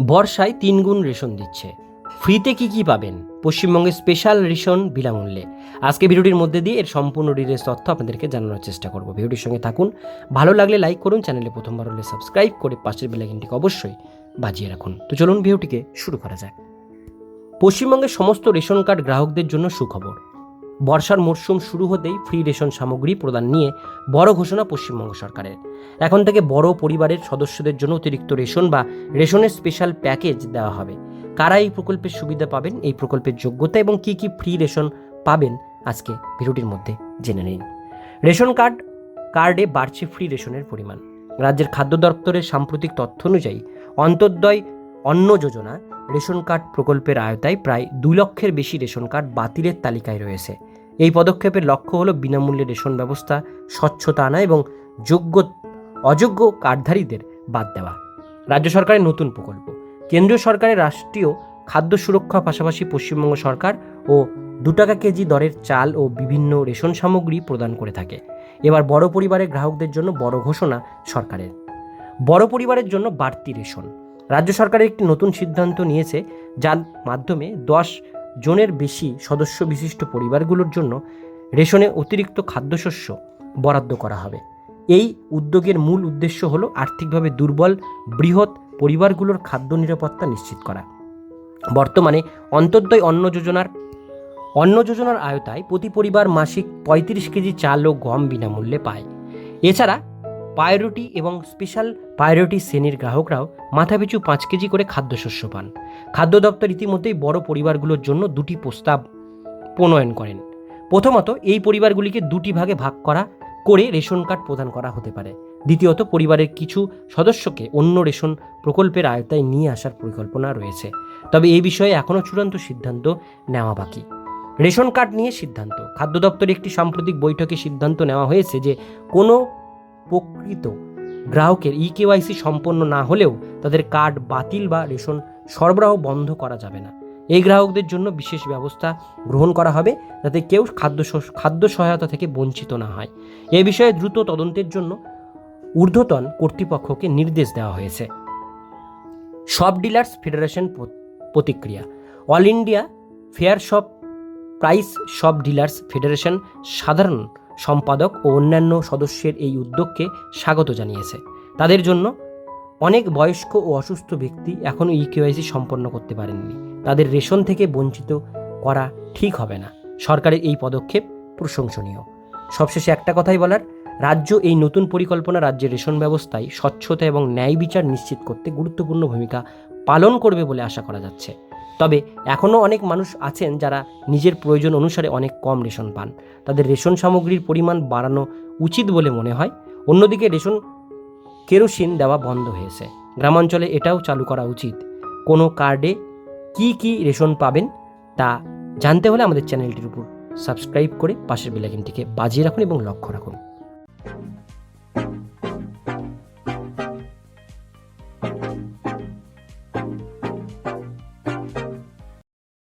বর্ষায় তিনগুণ রেশন দিচ্ছে। ফ্রিতে কি কি পাবেন? পশ্চিমবঙ্গে স্পেশাল রেশন বিনামূল্যে। আজকে ভিডিওটির মধ্যে দিয়ে এর সম্পূর্ণ ডিটেলস তথ্য আপনাদেরকে জানানোর চেষ্টা করব। ভিডিওটির সঙ্গে থাকুন। ভালো লাগলে লাইক করুন, চ্যানেলে প্রথমবার হলে সাবস্ক্রাইব করে পাশের বেলাইকনটিকে অবশ্যই বাজিয়ে রাখুন। তো চলুন ভিডিওটিকে শুরু করা যাক। পশ্চিমবঙ্গের সমস্ত রেশন কার্ড গ্রাহকদের জন্য সুখবর। বর্ষার মরশুম শুরু হতেই ফ্রি রেশন সামগ্রী প্রদান নিয়ে বড় ঘোষণা পশ্চিমবঙ্গ সরকারের। এখন থেকে বড় পরিবারের সদস্যদের জন্য অতিরিক্ত রেশন বা রেশনের স্পেশাল প্যাকেজ দেওয়া হবে। কারা এই প্রকল্পের সুবিধা পাবেন, এই প্রকল্পের যোগ্যতা এবং কি কি ফ্রি রেশন পাবেন, আজকে ভিডিওটির মধ্যে জেনে নিন। রেশন কার্ড কার্ডে বাড়ছে ফ্রি রেশনের পরিমাণ। রাজ্যের খাদ্য দপ্তরের সাম্প্রতিক তথ্য অনুযায়ী অন্তর্দয় অন্ন যোজনা রেশন কার্ড প্রকল্পের আয়তায় প্রায় দু লক্ষের বেশি রেশন কার্ড বাতিলের তালিকায় রয়েছে। এই পদক্ষেপের লক্ষ্য হলো বিনামূল্যে রেশন ব্যবস্থা, স্বচ্ছতা আনা এবং যোগ্য, অযোগ্য কার্ডধারীদের বাদ দেওয়া। রাজ্য সরকারের নতুন প্রকল্প। কেন্দ্রীয় সরকারের রাষ্ট্রীয় খাদ্য সুরক্ষা পাশাপাশি পশ্চিমবঙ্গ সরকার ও দু টাকা কেজি দরের চাল ও বিভিন্ন রেশন সামগ্রী প্রদান করে থাকে। এবার বড় পরিবারের গ্রাহকদের জন্য বড় ঘোষণা সরকারের। বড় পরিবারের জন্য বাড়তি রেশন। রাজ্য সরকারের একটি নতুন সিদ্ধান্ত নিয়েছে, যার মাধ্যমে দশ জনের বেশি সদস্য বিশিষ্ট পরিবারগুলোর জন্য রেশনে অতিরিক্ত খাদ্যশস্য বরাদ্দ করা হবে। এই উদ্যোগের মূল উদ্দেশ্য হল আর্থিকভাবে দুর্বল, বৃহৎ পরিবারগুলোর খাদ্য নিরাপত্তা নিশ্চিত করা। বর্তমানে অন্তর্দয় অন্ন যোজনার অন্ন যোজনার আয়তায় প্রতি পরিবার মাসিক পঁয়ত্রিশ কেজি চাল ও গম বিনামূল্যে পায়। এছাড়া প্রায়োরিটি এবং স্পেশাল প্রায়োরিটি শ্রেণির গ্রাহকরাও মাথাপিছু পাঁচ কেজি করে খাদ্যশস্য পান। খাদ্য দপ্তর ইতিমধ্যেই বড় পরিবারগুলোর জন্য দুটি প্রস্তাব প্রণয়ন করেন। প্রথমত, এই পরিবারগুলিকে দুটি ভাগে ভাগ করা করে রেশন কার্ড প্রদান করা হতে পারে। দ্বিতীয়ত, পরিবারের কিছু সদস্যকে অন্য রেশন প্রকল্পের আয়তায় নিয়ে আসার পরিকল্পনা রয়েছে। তবে এই বিষয়ে এখনও চূড়ান্ত সিদ্ধান্ত নেওয়া বাকি। রেশন কার্ড নিয়ে সিদ্ধান্ত। খাদ্য দপ্তরে একটি সাম্প্রতিক বৈঠকে সিদ্ধান্ত নেওয়া হয়েছে যে কোনো প্রকৃত গ্রাহকের ই কেওয়াইসি সম্পন্ন না হলেও তাদের কার্ড বাতিল বা রেশন সরবরাহ বন্ধ করা যাবে না। এই গ্রাহকদের জন্য বিশেষ ব্যবস্থা গ্রহণ করা হবে যাতে কেউ খাদ্য খাদ্য সহায়তা থেকে বঞ্চিত না হয়। এ বিষয়ে দ্রুত তদন্তের জন্য ঊর্ধ্বতন কর্তৃপক্ষকে নির্দেশ দেওয়া হয়েছে। সব ডিলার্স ফেডারেশন প্রতিক্রিয়া। All India fair shop price সব ডিলার্স ফেডারেশন সাধারণ সম্পাদক ও অন্যান্য সদস্যের এই উদ্যোগকে স্বাগত জানিয়েছে। তাদের জন্য অনেক বয়স্ক ও অসুস্থ ব্যক্তি এখনও ইকেওয়াইসি সম্পন্ন করতে পারেননি। তাদের রেশন থেকে বঞ্চিত করা ঠিক হবে না। সরকারের এই পদক্ষেপ প্রশংসনীয়। সবশেষে একটা কথাই বলার, রাজ্য এই নতুন পরিকল্পনা রাজ্যের রেশন ব্যবস্থায় স্বচ্ছতা এবং ন্যায় বিচার নিশ্চিত করতে গুরুত্বপূর্ণ ভূমিকা পালন করবে বলে আশা করা যাচ্ছে। তবে এখনও অনেক মানুষ আছেন যারা নিজের প্রয়োজন অনুসারে অনেক কম রেশন পান। তাদের রেশন সামগ্রীর পরিমাণ বাড়ানো উচিত বলে মনে হয়। অন্যদিকে রেশন কেরোসিন দেওয়া বন্ধ হয়েছে। গ্রামাঞ্চলে এটাও চালু করা উচিত। কোনো কার্ডে কি কি রেশন পাবেন তা জানতে হলে আমাদের চ্যানেলটির উপর সাবস্ক্রাইব করে পাশের বেলাইকনটিকে বাজিয়ে রাখুন এবং লক্ষ্য রাখুন।